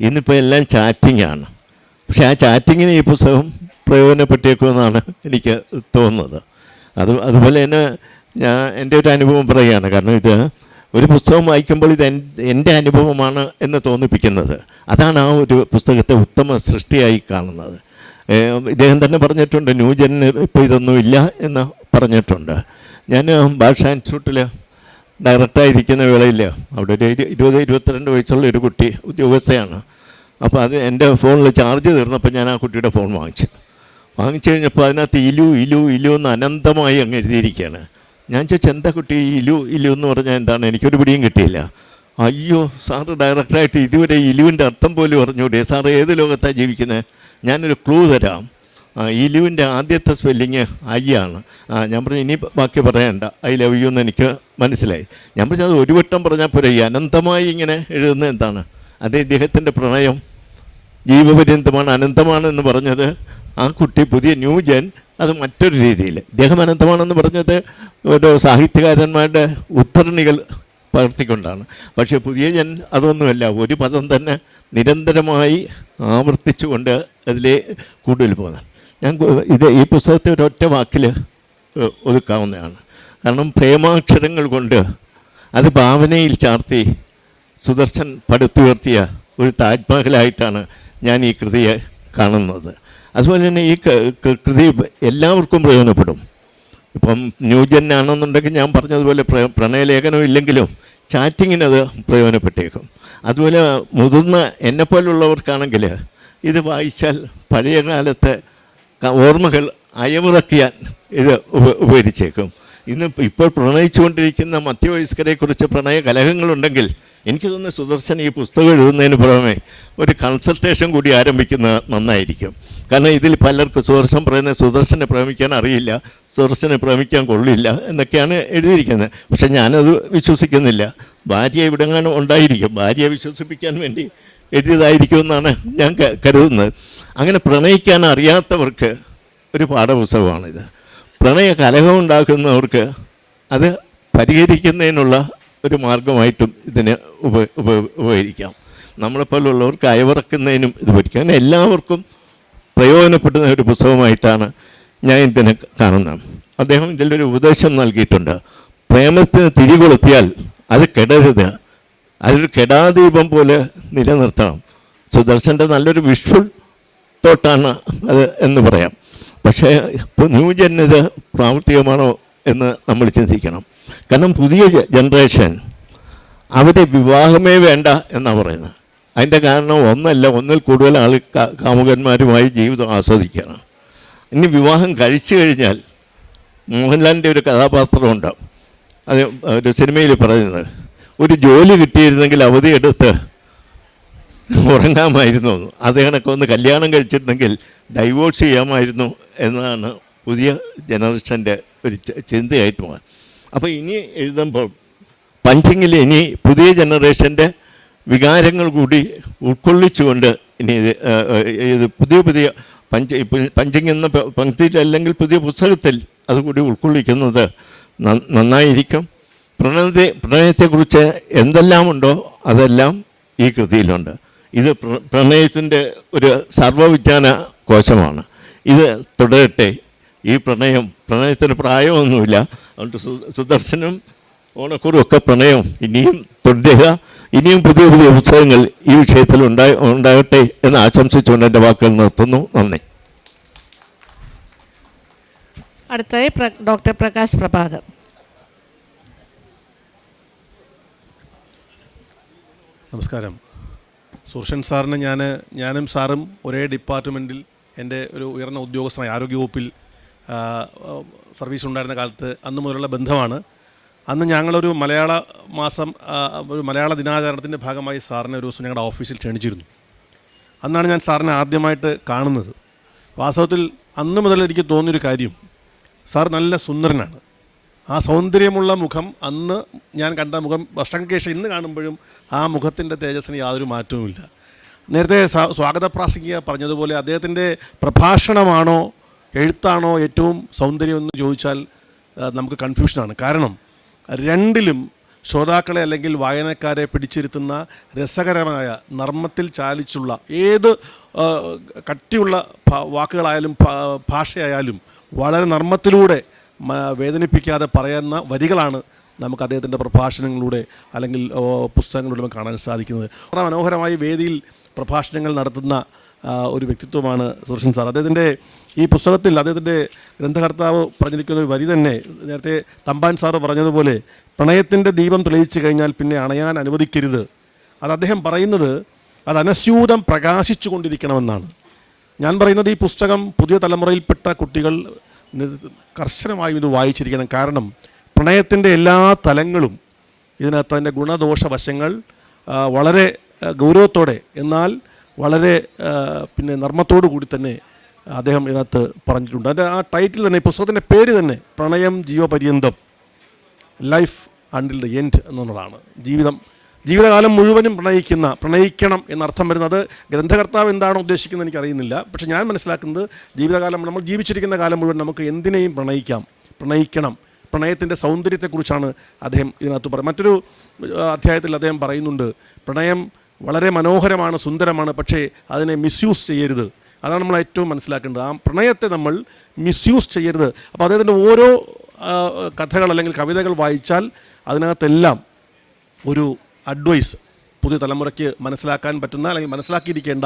ഇന്നിപ്പോൾ എല്ലാം ചാറ്റിംഗ് ആണ് പക്ഷേ ആ ചാറ്റിങ്ങിന് ഈ പുസ്തകം പ്രയോജനപ്പെട്ടേക്കുമെന്നാണ് എനിക്ക് തോന്നുന്നത്. അത് അതുപോലെ തന്നെ ഞാൻ എന്റെ ഒരു അനുഭവം പറയുകയാണ്. കാരണം ഇത് ഒരു പുസ്തകം വായിക്കുമ്പോൾ ഇത് എന്റെ അനുഭവമാണ് എന്ന് തോന്നിപ്പിക്കുന്നത്. അതാണ് ആ ഒരു പുസ്തകത്തെ ഉത്തമ സൃഷ്ടിയായി കാണുന്നത്. ഇദ്ദേഹം തന്നെ പറഞ്ഞിട്ടുണ്ട് ന്യൂജന് ഇപ്പോൾ ഇതൊന്നുമില്ല എന്ന് പറഞ്ഞിട്ടുണ്ട്. ഞാൻ ഭാഷ ഇൻസ്റ്റിറ്റ്യൂട്ടിൽ ഡയറക്റ്റായിരിക്കുന്ന വേളയിൽ അവിടെ ഒരു ഇരു- ഇരുപത് ഇരുപത്തിരണ്ട് വയസ്സുള്ള ഒരു കുട്ടി ഉദ്യോഗസ്ഥയാണ്. അപ്പോൾ അത് എന്റെ ഫോണിൽ ചാർജ് തീർന്നപ്പോൾ ഞാൻ ആ കുട്ടിയുടെ ഫോൺ വാങ്ങിച്ചു. വാങ്ങിച്ചു കഴിഞ്ഞപ്പോൾ അതിനകത്ത് ഇലു ഇലു ഇലു എന്ന് അനന്തമായി അങ്ങ് എഴുതിയിരിക്കുകയാണ്. ഞാൻ ചോദിച്ചു എന്താ കുട്ടി ഇലു ഇലു എന്ന് പറഞ്ഞാൽ എന്താണ്? എനിക്കൊരു പിടിയും കിട്ടിയില്ല. അയ്യോ സാറ് ഡയറക്റ്റായിട്ട് ഇതുവരെ ഇലുവിന്റെ അർത്ഥം പോലും അറിഞ്ഞൂടെ? സാർ ഏത് ലോകത്താണ് ജീവിക്കുന്നത്? ഞാനൊരു ക്ലൂ തരാം. ഇലുവിന്റെ ആദ്യത്തെ സ്പെല്ലിങ് ഐ ആണ്. ഞാൻ പറഞ്ഞു ഇനി ബാക്കി പറയണ്ട. ഐ ലവ് യു എന്ന് എനിക്ക് മനസ്സിലായി. ഞാൻ പറഞ്ഞത് ഒരു വട്ടം പറഞ്ഞാൽ പോരെ? ഈ അനന്തമായി ഇങ്ങനെ എഴുതുന്നത് എന്താണ്? അത് ഇദ്ദേഹത്തിന്റെ പ്രണയം ജീവപര്യന്തമാണ് അനന്തമാണെന്ന് പറഞ്ഞത്. ആ കുട്ടി പുതിയ ന്യൂ ന്യൂജൻ അത് മറ്റൊരു രീതിയിൽ. ഇദ്ദേഹം അനന്തമാണെന്ന് പറഞ്ഞത് ഓരോ സാഹിത്യകാരന്മാരുടെ ഉദ്ധരണികൾ പകർത്തിക്കൊണ്ടാണ്. പക്ഷേ പുതിയ ജൻ അതൊന്നുമല്ല ഒരു പദം തന്നെ നിരന്തരമായി ആവർത്തിച്ചുകൊണ്ട് അതിലെ കൂടുതൽ പോകുന്നത് ഞാൻ ഇത് ഈ പുസ്തകത്തെ ഒരൊറ്റ വാക്കിൽ ഒതുക്കാവുന്നതാണ്. കാരണം പ്രേമാക്ഷരങ്ങൾ കൊണ്ട് അത് ഭാവനയിൽ ചാർത്തി സുദർശൻ പടുത്തുയർത്തിയ ഒരു താജ്മഹലായിട്ടാണ് ഞാൻ ഈ കൃതിയെ കാണുന്നത്. അതുപോലെ തന്നെ ഈ കൃതി എല്ലാവർക്കും പ്രയോജനപ്പെടും. ഇപ്പം ന്യൂജൻ ആണെന്നുണ്ടെങ്കിൽ ഞാൻ പറഞ്ഞതുപോലെ പ്ര പ്രണയലേഖനം ഇല്ലെങ്കിലും ചാറ്റിങ്ങിനത് പ്രയോജനപ്പെട്ടേക്കും. അതുപോലെ മുതിർന്ന എന്നെപ്പോലുള്ളവർക്കാണെങ്കിൽ ഇത് വായിച്ചാൽ പഴയ കാലത്തെ ഓർമ്മകൾ അയവിറക്കിയാൻ ഇത് ഉപ ഉപകരിച്ചേക്കും. ഇന്ന് ഇപ്പോൾ പ്രണയിച്ചുകൊണ്ടിരിക്കുന്ന മധ്യവയസ്കരെക്കുറിച്ച് പ്രണയ കലഹങ്ങളുണ്ടെങ്കിൽ എനിക്ക് തോന്നുന്നു സുദർശൻ ഈ പുസ്തകം എഴുതുന്നതിന് പുറമെ ഒരു കൺസൾട്ടേഷൻ കൂടി ആരംഭിക്കുന്നത് നന്നായിരിക്കും. കാരണം ഇതിൽ പലർക്കും സുദർശൻ പറയുന്നത് സുദർശനെ പ്രേമിക്കാൻ അറിയില്ല സുദർശനെ പ്രേമിക്കാൻ കൊള്ളില്ല എന്നൊക്കെയാണ് എഴുതിയിരിക്കുന്നത്. പക്ഷെ ഞാനത് വിശ്വസിക്കുന്നില്ല. ഭാര്യ ഇവിടെങ്ങാനും ഉണ്ടായിരിക്കും. ഭാര്യയെ വിശ്വസിപ്പിക്കാൻ വേണ്ടി എഴുതിയതായിരിക്കുമെന്നാണ് ഞാൻ കരുതുന്നത്. അങ്ങനെ പ്രണയിക്കാൻ അറിയാത്തവർക്ക് ഒരു പാഠപുസ്തകമാണിത്. പ്രണയ കലഹം ഉണ്ടാക്കുന്നവർക്ക് അത് പരിഹരിക്കുന്നതിനുള്ള ഒരു മാർഗമായിട്ടും ഇതിന് ഉപ ഉപ ഉപകരിക്കാം. നമ്മളെപ്പോലുള്ളവർക്ക് അയവിറക്കുന്നതിനും ഇത് പഠിക്കാം. എല്ലാവർക്കും പ്രയോജനപ്പെടുന്ന ഒരു പുസ്തകമായിട്ടാണ് ഞാൻ ഇതിനെ കാണുന്നത്. അദ്ദേഹം ഇതിലൊരു ഉപദേശം നൽകിയിട്ടുണ്ട്. പ്രേമത്തിന് തിരികൊളുത്തിയാൽ അത് കെടരുത്. അതൊരു കെടാദീപം പോലെ നിലനിർത്തണം. സുദർശന്റെ നല്ലൊരു വിഷ്വൽ തോട്ടാണ് അത് എന്ന് പറയാം. പക്ഷേ ഇപ്പോൾ ന്യൂജൻ ഇത് പ്രാവർത്തികമാണോ എന്ന് നമ്മൾ ചിന്തിക്കണം. കാരണം പുതിയ ജനറേഷൻ അവിടെ വിവാഹമേ വേണ്ട എന്നാണ് പറയുന്നത്. അതിന്റെ കാരണം ഒന്നല്ല ഒന്നിൽ കൂടുതൽ ആൾ കാമുകന്മാരുമായി ജീവിതം ആസ്വദിക്കുകയാണ് ഇനി വിവാഹം കഴിച്ചു കഴിഞ്ഞാൽ മോഹൻലാലിന്റെ ഒരു കഥാപാത്രം കഥാപാത്രമുണ്ട് അത് ഒരു സിനിമയിൽ പറയുന്നത് ഒരു ജോലി കിട്ടിയിരുന്നെങ്കിൽ അവധിയെടുത്ത് ഉറങ്ങാമായിരുന്നു. അത് കണക്കെ ഒന്ന് കല്യാണം കഴിച്ചിരുന്നെങ്കിൽ ഡൈവോഴ്സ് ചെയ്യാമായിരുന്നു എന്നാണ് പുതിയ ജനറേഷന്റെ ഒരു ചിന്തയായിട്ട് മാറും അപ്പോൾ ഇനി എഴുതുമ്പോൾ പഞ്ചിങ്ങിൽ ഇനി പുതിയ ജനറേഷന്റെ വികാരങ്ങൾ കൂടി ഉൾക്കൊള്ളിച്ചുകൊണ്ട് ഇനി ഇത് പുതിയ പുതിയ പഞ്ച പഞ്ചിങ് എന്ന പങ്ക്തിയിൽ അല്ലെങ്കിൽ പുതിയ പുസ്തകത്തിൽ അതുകൂടി ഉൾക്കൊള്ളിക്കുന്നത് നന്നായിരിക്കും. പ്രണയത്തെ പ്രണയത്തെക്കുറിച്ച് എന്തെല്ലാമുണ്ടോ അതെല്ലാം ഈ കൃതിയിലുണ്ട്. ഇത് പ്ര- പ്രണയത്തിന്റെ ഒരു സർവവിജ്ഞാന കോശമാണ്. ഇത് തുടരട്ടെ. ഈ പ്രണയം പ്രണയത്തിന് പ്രായമൊന്നുമില്ല. അതുകൊണ്ട് സുദർശനും ഓണക്കുറും ഒക്കെ പ്രണയം. ഇനിയും തുടരുക. ഇനിയും പുതിയ പുതിയ പുസ്തകങ്ങൾ ഈ വിഷയത്തിൽ ഉണ്ടായി ഉണ്ടാകട്ടെ എന്ന് ആശംസിച്ചുകൊണ്ട് എന്റെ വാക്കുകൾ നിർത്തുന്നു. നന്ദി.
അടുത്തതായി ഡോക്ടർ പ്രകാശ് പ്രഭാകർ.
നമസ്കാരം. സുർഷൻ സാറിന് ഞാൻ ഞാനും സാറും ഒരേ ഡിപ്പാർട്ട്മെന്റിൽ എന്റെ ഒരു ഉയർന്ന ഉദ്യോഗസ്ഥനായി ആരോഗ്യവകുപ്പിൽ സർവീസ് ഉണ്ടായിരുന്ന കാലത്ത് അന്ന് മുതലുള്ള ബന്ധമാണ്. അന്ന് ഞങ്ങളൊരു മലയാള മാസം ഒരു മലയാള ദിനാചരണത്തിന്റെ ഭാഗമായി സാറിനെ ഒരു ദിവസം ഞങ്ങളുടെ ഓഫീസിൽ ക്ഷണിച്ചിരുന്നു. അന്നാണ് ഞാൻ സാറിനെ ആദ്യമായിട്ട് കാണുന്നത്. വാസ്തവത്തിൽ അന്ന് മുതൽ എനിക്ക് തോന്നിയൊരു കാര്യം സാർ നല്ല സുന്ദരനാണ്. ആ സൗന്ദര്യമുള്ള മുഖം അന്ന് ഞാൻ കണ്ട മുഖം വർഷങ്ങൾക്ക് ശേഷം ഇന്ന് കാണുമ്പോഴും ആ മുഖത്തിന്റെ തേജസ്സിന് യാതൊരു മാറ്റവുമില്ല. നേരത്തെ സ്വാ- സ്വാഗത പ്രാസംഗിക പറഞ്ഞതുപോലെ അദ്ദേഹത്തിന്റെ പ്രഭാഷണമാണോ എഴുത്താണോ ഏറ്റവും സൗന്ദര്യം എന്ന് ചോദിച്ചാൽ നമുക്ക് കൺഫ്യൂഷനാണ്. കാരണം രണ്ടിലും ശ്രോതാക്കളെ അല്ലെങ്കിൽ വായനക്കാരെ പിടിച്ചിരുത്തുന്ന രസകരമായ നർമ്മത്തിൽ ചാലിച്ചുള്ള ഏത് കട്ടിയുള്ള വാക്കുകളായാലും ഭാഷയായാലും വളരെ നർമ്മത്തിലൂടെ വേദനിപ്പിക്കാതെ പറയുന്ന വരികളാണ് നമുക്ക് അദ്ദേഹത്തിന്റെ പ്രഭാഷണങ്ങളിലൂടെ അല്ലെങ്കിൽ പുസ്തകങ്ങളിലൂടെ കാണാൻ സാധിക്കുന്നത്. വളരെ മനോഹരമായി വേദിയിൽ പ്രഭാഷണങ്ങൾ നടത്തുന്ന ഒരു വ്യക്തിത്വമാണ് സുദർശൻ സാർ. അദ്ദേഹത്തിന്റെ ഈ പുസ്തകത്തിൽ അദ്ദേഹത്തിന്റെ ഗ്രന്ഥകർത്താവ് പറഞ്ഞിരിക്കുന്ന ഒരു വരി തന്നെ നേരത്തെ തമ്പാൻ സാറ് പറഞ്ഞതുപോലെ പ്രണയത്തിന്റെ ദീപം തെളിയിച്ചു കഴിഞ്ഞാൽ പിന്നെ അണയാൻ അനുവദിക്കരുത്. അത് അദ്ദേഹം പറയുന്നത് അത് അനസ്യൂതം പ്രകാശിച്ചു കൊണ്ടിരിക്കണമെന്നാണ്. ഞാൻ പറയുന്നത് ഈ പുസ്തകം പുതിയ തലമുറയിൽപ്പെട്ട കുട്ടികൾ കർശനമായും ഇത് വായിച്ചിരിക്കണം. കാരണം പ്രണയത്തിന്റെ എല്ലാ തലങ്ങളും ഇതിനകത്ത് അതിന്റെ ഗുണദോഷ വശങ്ങൾ വളരെ ഗൗരവത്തോടെ എന്നാൽ വളരെ പിന്നെ നർമ്മത്തോടു കൂടി തന്നെ അദ്ദേഹം ഇതിനകത്ത് പറഞ്ഞിട്ടുണ്ട്. അതിന്റെ ആ ടൈറ്റിൽ തന്നെ പുസ്തകത്തിന്റെ പേര് തന്നെ പ്രണയം ജീവപര്യന്തം ലൈഫ് അണ്ടിൽ ദ എൻഡ് എന്നുള്ളതാണ്. ജീവിതം ജീവിതകാലം മുഴുവനും പ്രണയിക്കുന്ന പ്രണയിക്കണം എന്നർത്ഥം വരുന്നത് ഗ്രന്ഥകർത്താവ് എന്താണ് ഉദ്ദേശിക്കുന്നത് എനിക്കറിയുന്നില്ല. പക്ഷേ ഞാൻ മനസ്സിലാക്കുന്നത് ജീവിതകാലം നമ്മൾ ജീവിച്ചിരിക്കുന്ന കാലം മുഴുവൻ നമുക്ക് എന്തിനേയും പ്രണയിക്കാം പ്രണയിക്കണം. പ്രണയത്തിന്റെ സൗന്ദര്യത്തെക്കുറിച്ചാണ് അദ്ദേഹം ഇതിനകത്ത് പറയുന്നത്. മറ്റൊരു അധ്യായത്തിൽ അദ്ദേഹം പറയുന്നുണ്ട് പ്രണയം വളരെ മനോഹരമാണ് സുന്ദരമാണ് പക്ഷേ അതിനെ മിസ്യൂസ് ചെയ്യരുത്. അതാണ് നമ്മൾ ഏറ്റവും മനസ്സിലാക്കേണ്ടത്. ആ പ്രണയത്തെ നമ്മൾ മിസ്യൂസ് ചെയ്യരുത്. അപ്പോൾ അദ്ദേഹത്തിന്റെ ഓരോ കഥകൾ അല്ലെങ്കിൽ കവിതകൾ വായിച്ചാൽ അതിനകത്തെല്ലാം ഒരു അഡ്വൈസ് പുതിയ തലമുറയ്ക്ക് മനസ്സിലാക്കാൻ പറ്റുന്ന അല്ലെങ്കിൽ മനസ്സിലാക്കിയിരിക്കേണ്ട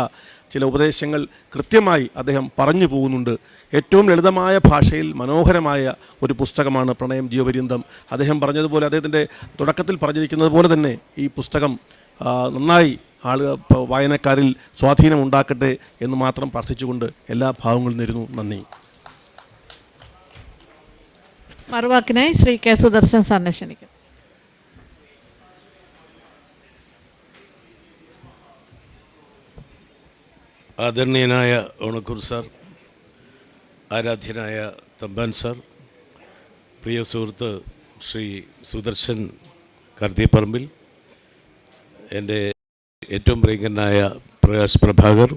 ചില ഉപദേശങ്ങൾ കൃത്യമായി അദ്ദേഹം പറഞ്ഞു പോകുന്നുണ്ട്. ഏറ്റവും ലളിതമായ ഭാഷയിൽ മനോഹരമായ ഒരു പുസ്തകമാണ് പ്രണയം ജീവപര്യന്തം. അദ്ദേഹം പറഞ്ഞതുപോലെ അദ്ദേഹത്തിന്റെ തുടക്കത്തിൽ പറഞ്ഞിരിക്കുന്നത് പോലെ തന്നെ ഈ പുസ്തകം നന്നായി ആളുകൾ വായനക്കാരിൽ സ്വാധീനം ഉണ്ടാക്കട്ടെ എന്ന് മാത്രം പ്രാർത്ഥിച്ചുകൊണ്ട് എല്ലാ ഭാവങ്ങളും നേരുന്നു. നന്ദി.
മറുവാക്കിനായി ശ്രീ കെ സുദർശൻ സാറിനെ ക്ഷണിക്കുന്നു.
ആദരണീയനായ ഓണക്കൂർ സാർ ആരാധ്യനായ തമ്പാൻ സാർ പ്രിയ സുഹൃത്ത് ശ്രീ സുദർശൻ കർത്തിപ്പറമ്പിൽ എന്റെ ഏറ്റവും പ്രിയങ്കനായ പ്രകാശ് പ്രഭാകർ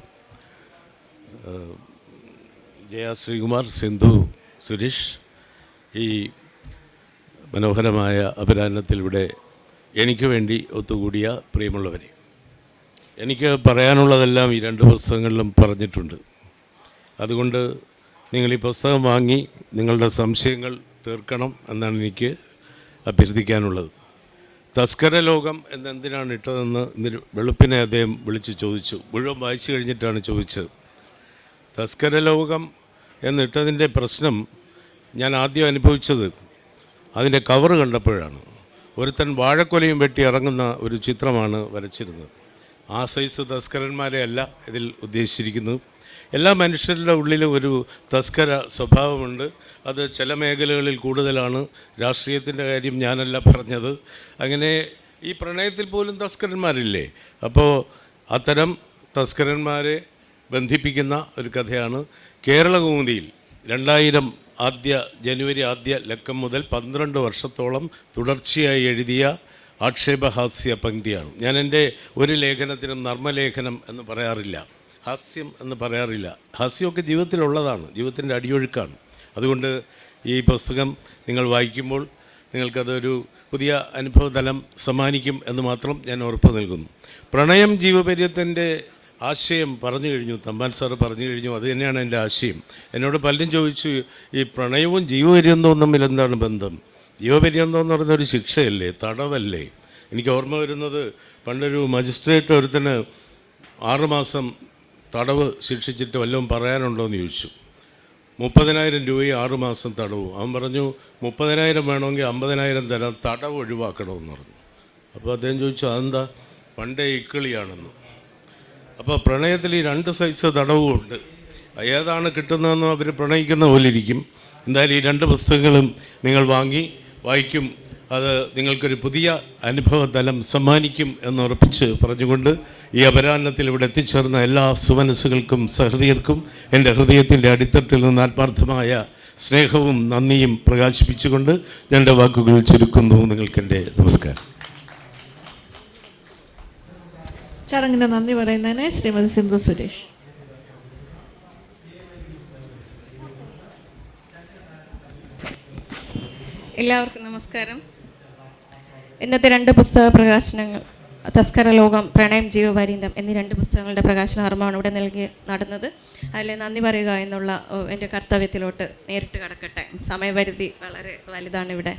ജയ ശ്രീകുമാർ സിന്ധു സുരേഷ് ഈ മനോഹരമായ അപരാഹനത്തിലൂടെ എനിക്ക് വേണ്ടി ഒത്തുകൂടിയ പ്രിയമുള്ളവരെ. എനിക്ക് പറയാനുള്ളതെല്ലാം ഈ രണ്ട് പുസ്തകങ്ങളിലും പറഞ്ഞിട്ടുണ്ട്. അതുകൊണ്ട് നിങ്ങൾ ഈ പുസ്തകം വാങ്ങി നിങ്ങളുടെ സംശയങ്ങൾ തീർക്കണം എന്നാണ് എനിക്ക് അഭ്യർത്ഥിക്കാനുള്ളത്. തസ്കര ലോകം എന്നെന്തിനാണ് ഇട്ടതെന്ന് ഇന്ന് വെളുപ്പിനെ അദ്ദേഹം വിളിച്ച് ചോദിച്ചു. മുഴുവൻ വായിച്ചു കഴിഞ്ഞിട്ടാണ് ചോദിച്ചത്. തസ്കരലോകം എന്നിട്ടതിന്റെ പ്രശ്നം ഞാൻ ആദ്യം അനുഭവിച്ചത് അതിന്റെ കവർ കണ്ടപ്പോഴാണ്. ഒരുത്തൻ വാഴക്കൊലയും വെട്ടി ഇറങ്ങുന്ന ഒരു ചിത്രമാണ് വരച്ചിരുന്നത്. ആ സൈസ് തസ്കരന്മാരെ അല്ല ഇതിൽ ഉദ്ദേശിച്ചിരിക്കുന്നത്. എല്ലാ മനുഷ്യരുടെ ഉള്ളിലും ഒരു തസ്കര സ്വഭാവമുണ്ട്. അത് ചില മേഖലകളിൽ കൂടുതലാണ്. രാഷ്ട്രീയത്തിന്റെ കാര്യം ഞാനല്ല പറഞ്ഞത്. അങ്ങനെ ഈ പ്രണയത്തിൽ പോലും തസ്കരന്മാരില്ലേ? അപ്പോൾ അത്തരം തസ്കരന്മാരെ ബന്ധിപ്പിക്കുന്ന ഒരു കഥയാണ് കേരളകൗമുദിയിൽ. രണ്ടായിരം ആദ്യ ജനുവരി ആദ്യ ലക്കം മുതൽ പന്ത്രണ്ട് വർഷത്തോളം തുടർച്ചയായി എഴുതിയ ആക്ഷേപഹാസ്യ പങ്ക്തിയാണ്. ഞാൻ എന്റെ ഒരു ലേഖനത്തിനും നർമ്മലേഖനം എന്ന് പറയാറില്ല. ഹാസ്യം എന്ന് പറയാറില്ല. ഹാസ്യമൊക്കെ ജീവിതത്തിലുള്ളതാണ്. ജീവിതത്തിന്റെ അടിയൊഴുക്കാണ്. അതുകൊണ്ട് ഈ പുസ്തകം നിങ്ങൾ വായിക്കുമ്പോൾ നിങ്ങൾക്കതൊരു പുതിയ അനുഭവതലം സമ്മാനിക്കും എന്ന് മാത്രം ഞാൻ ഉറപ്പ് നൽകുന്നു. പ്രണയം ജീവപര്യത്തിന്റെ ആശയം പറഞ്ഞു കഴിഞ്ഞു. തമ്പാൻ സാറ് പറഞ്ഞു കഴിഞ്ഞു. അത് തന്നെയാണ് എന്റെ ആശയം. എന്നോട് പലരും ചോദിച്ചു ഈ പ്രണയവും ജീവപര്യന്തവും തമ്മിൽ എന്താണ് ബന്ധം? ജീവപര്യന്തം എന്ന് പറയുന്ന ഒരു ശിക്ഷയല്ലേ? തടവല്ലേ? എനിക്ക് ഓർമ്മ വരുന്നത് പണ്ടൊരു മജിസ്ട്രേറ്റ് ഒരുത്തിന് ആറുമാസം തടവ് ശിക്ഷിച്ചിട്ട് വല്ലതും പറയാനുണ്ടോ എന്ന് ചോദിച്ചു. മുപ്പതിനായിരം രൂപയും ആറുമാസം തടവും. അവൻ പറഞ്ഞു മുപ്പതിനായിരം വേണമെങ്കിൽ അമ്പതിനായിരം തരാം തടവ് ഒഴിവാക്കണമെന്ന് പറഞ്ഞു. അപ്പോൾ അദ്ദേഹം ചോദിച്ചു അതെന്താ? പണ്ടേ ഇക്കിളിയാണെന്ന് അപ്പോൾ പ്രണയത്തിൽ ഈ രണ്ട് സൈസ് തടവുമുണ്ട് ഏതാണ് കിട്ടുന്നതെന്ന് അവർ പ്രണയിക്കുന്ന പോലെ ഇരിക്കും. എന്തായാലും ഈ രണ്ട് പുസ്തകങ്ങളും നിങ്ങൾ വാങ്ങി വായിക്കും. അത് നിങ്ങൾക്കൊരു പുതിയ അനുഭവതലം സമ്മാനിക്കും എന്നുറപ്പിച്ച് പറഞ്ഞുകൊണ്ട് ഈ അപരാഹ്നത്തിൽ ഇവിടെ എത്തിച്ചേർന്ന എല്ലാ സുമനസ്സുകൾക്കും സഹൃദയർക്കും എന്റെ ഹൃദയത്തിന്റെ അടിത്തട്ടിൽ നിന്ന് ആത്മാർത്ഥമായ സ്നേഹവും നന്ദിയും പ്രകാശിപ്പിച്ചുകൊണ്ട് ഞാൻ എന്റെ വാക്കുകൾ ചുരുക്കുന്നു. നിങ്ങൾക്കെന്റെ നമസ്കാരം.
ചടങ്ങിന് നന്ദി പറയുന്നതിന് ശ്രീമതി സിന്ധു സുരേഷ്.
എല്ലാവർക്കും നമസ്കാരം. ഇന്നത്തെ രണ്ട് പുസ്തക പ്രകാശനങ്ങൾ തസ്കര ലോകം പ്രണയം ജീവപര്യന്തം എന്നീ രണ്ട് പുസ്തകങ്ങളുടെ പ്രകാശന കർമ്മമാണ് ഇവിടെ നൽകി നടന്നത്. അതിൽ നന്ദി പറയുക എന്നുള്ള എന്റെ കർത്തവ്യത്തിലോട്ട് നേരിട്ട് കടക്കട്ടെ. സമയപരിധി വളരെ വലുതാണ് ഇവിടെ.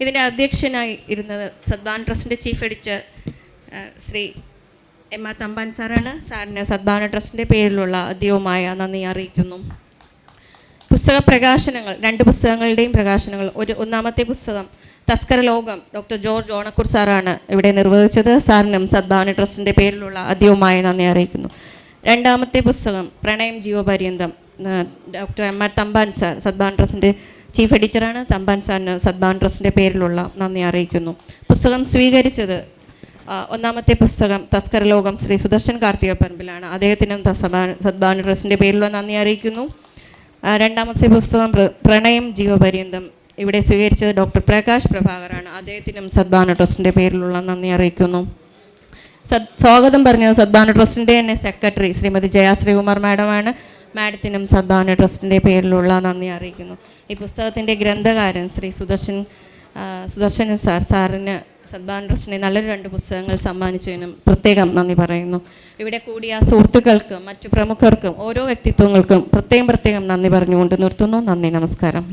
ഇതിന്റെ അധ്യക്ഷനായി ഇരുന്നത് സദ്ബാൻ ട്രസ്റ്റിന്റെ chief editor Shri M R Thampan സാറാണ്. സാറിന് സദ്ഭാവന ട്രസ്റ്റിന്റെ പേരിലുള്ള അധികവുമായ നന്ദി അറിയിക്കുന്നു. പുസ്തക പ്രകാശനങ്ങൾ രണ്ട് പുസ്തകങ്ങളുടെയും പ്രകാശനങ്ങൾ. ഒരു ഒന്നാമത്തെ പുസ്തകം തസ്കര ലോകം ഡോക്ടർ ജോർജ് ഓണക്കൂർ സാറാണ് ഇവിടെ നിർവഹിച്ചത്. സാറിനും സദ്ഭാവന ട്രസ്റ്റിന്റെ പേരിലുള്ള അധികവുമായ നന്ദി അറിയിക്കുന്നു. രണ്ടാമത്തെ പുസ്തകം പ്രണയം ജീവപര്യന്തം doctor M R Thampan sir Sadbhavana ട്രസ്റ്റിന്റെ ചീഫ് എഡിറ്ററാണ്. തമ്പാൻ സാറിന് സദ്ഭാവന ട്രസ്റ്റിന്റെ പേരിലുള്ള നന്ദി അറിയിക്കുന്നു. പുസ്തകം സ്വീകരിച്ചത് ഒന്നാമത്തെ പുസ്തകം തസ്കര ലോകം ശ്രീ സുദർശൻ കാർത്തിക പറമ്പിലാണ്. അദ്ദേഹത്തിനും സദ്ഭാവന ട്രസ്റ്റിന്റെ പേരിലുള്ള നന്ദി അറിയിക്കുന്നു. രണ്ടാമത്തെ പുസ്തകം പ്രണയം ജീവപര്യന്തം ഇവിടെ സ്വീകരിച്ചത് ഡോക്ടർ പ്രകാശ് പ്രഭാകറാണ് അദ്ദേഹത്തിനും സദ്ഭാവന ട്രസ്റ്റിന്റെ പേരിലുള്ള നന്ദി അറിയിക്കുന്നു. സദ് സ്വാഗതം പറഞ്ഞത് സദ്ഭാവന ട്രസ്റ്റിന്റെ തന്നെ സെക്രട്ടറി ശ്രീമതി ജയ ശ്രീകുമാർ മാഡമാണ്. മാഡത്തിനും സദ്ഭാവന ട്രസ്റ്റിന്റെ പേരിലുള്ള നന്ദി അറിയിക്കുന്നു. ഈ പുസ്തകത്തിന്റെ ഗ്രന്ഥകാരൻ ശ്രീ സുദർശൻ സുദർശൻ സാർ സാറിന് സദ്ഭാവന ട്രസ്റ്റിനെ നല്ലൊരു രണ്ട് പുസ്തകങ്ങൾ സമ്മാനിച്ചതിനും പ്രത്യേകം നന്ദി പറയുന്നു. ഇവിടെ കൂടിയ സുഹൃത്തുക്കൾക്കും മറ്റു പ്രമുഖർക്കും ഓരോ വ്യക്തിത്വങ്ങൾക്കും പ്രത്യേകം പ്രത്യേകം നന്ദി പറഞ്ഞുകൊണ്ട് നിർത്തുന്നു. നന്ദി നമസ്കാരം.